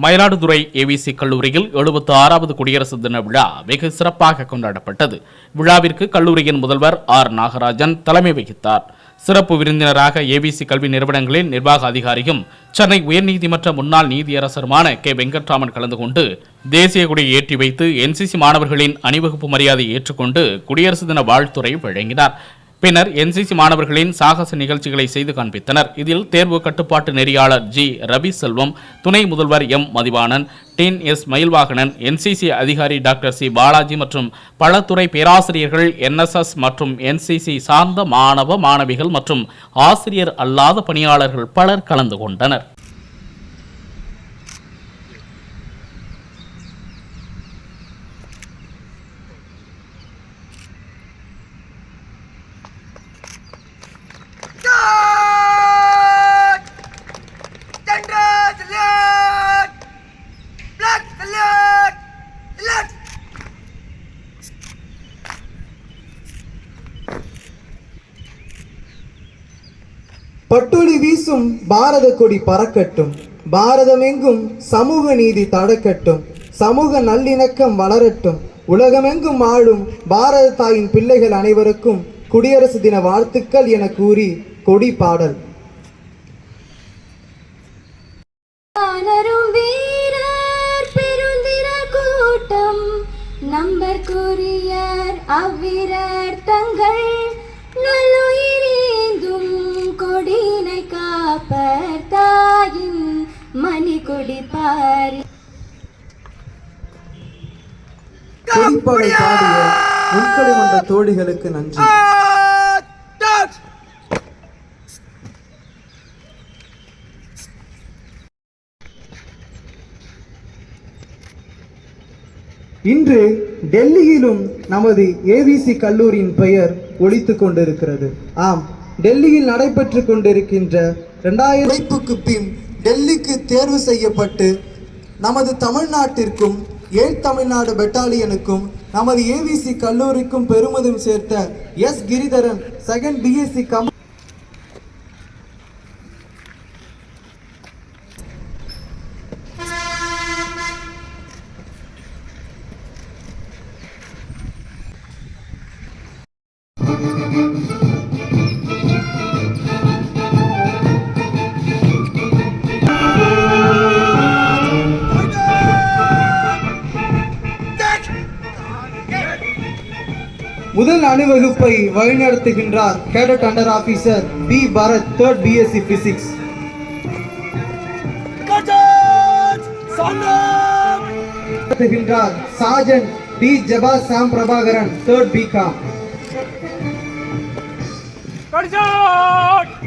Mayiladuthurai AVC கல்லூரியில் எழுபத்தி ஆறாவது குடியரசு தின விழா வெகு சிறப்பாக கொண்டாடப்பட்டது. விழாவிற்கு கல்லூரியின் முதல்வர் ஆர். நாகராஜன் தலைமை வகித்தார். சிறப்பு விருந்தினராக ஏவிசி கல்வி நிறுவனங்களின் நிர்வாக அதிகாரியும் சென்னை உயர்நீதிமன்ற முன்னாள் நீதியரசருமான கே. வெங்கட்ராமன் கலந்து கொண்டு தேசிய கொடியை ஏற்றி வைத்து என்சிசி மாணவர்களின் அணிவகுப்பு மரியாதை ஏற்றுக்கொண்டு குடியரசு தின வாழ்த்துறை வழங்கினார். பின்னர் என்சிசி மாணவர்களின் சாகச நிகழ்ச்சிகளை செய்து காண்பித்தனர். இதில் தேர்வு கட்டுப்பாட்டு நெறியாளர் ஜி. ரவி செல்வம் துணை முதல்வர் எம். மதிவாணன் டின் எஸ். மயில்வாகனன் என்சிசி அதிகாரி டாக்டர் சி. பாலாஜி மற்றும் பல துறை பேராசிரியர்கள் என்எஸ்எஸ் மற்றும் என்சிசி சார்ந்த மாணவ மாணவிகள் மற்றும் ஆசிரியர் அல்லாத பணியாளர்கள் பலர் கலந்து கொண்டனர். பட்டொளி வீசும் பாரத கொடி பறக்கட்டும். பாரதமெங்கும் சமூக நீதி தடக்கட்டும். சமூக நல்லிணக்கம் வளரட்டும். உலகமெங்கும் ஆளும் பாரத தாயின் பிள்ளைகள் அனைவருக்கும் குடியரசு தின வாழ்த்துக்கள் என கூறி கொடி பாடல். கூட்டம். நம்பர் கூறியர் அவ்விரர் தங்கள் குடிப்பாரி. கொடிப்பாடல் பாடிய உள்கடை மன்ற தோழிகளுக்கு நன்றி! இன்று டெல்லியிலும் நமது ஏவிசி கல்லூரியின் பெயர் ஒலித்துக் கொண்டிருக்கிறது. ஆம் டெல்லியில் நடைபெற்றுக் கொண்டிருக்கின்ற இரண்டாயிரம் பின் டெல்லிக்கு தேர்வு செய்யப்பட்டு நமது தமிழ்நாட்டிற்கும் ஏழ் தமிழ்நாடு பெட்டாலியனுக்கும் நமது ஏவிசி கல்லூரிக்கும் பெருமிதம் சேர்த்த எஸ் கிரிதரன் செகண்ட் பிஎஸ்சி கம் முதல் அணிவகுப்பை வழிநடத்துகின்றார் cadet under officer P Bharath third BSc physics Cadets! Sound up! நடத்துகின்றார் Sajan D Jaba Sam Prabhakaran third BCom Cadets!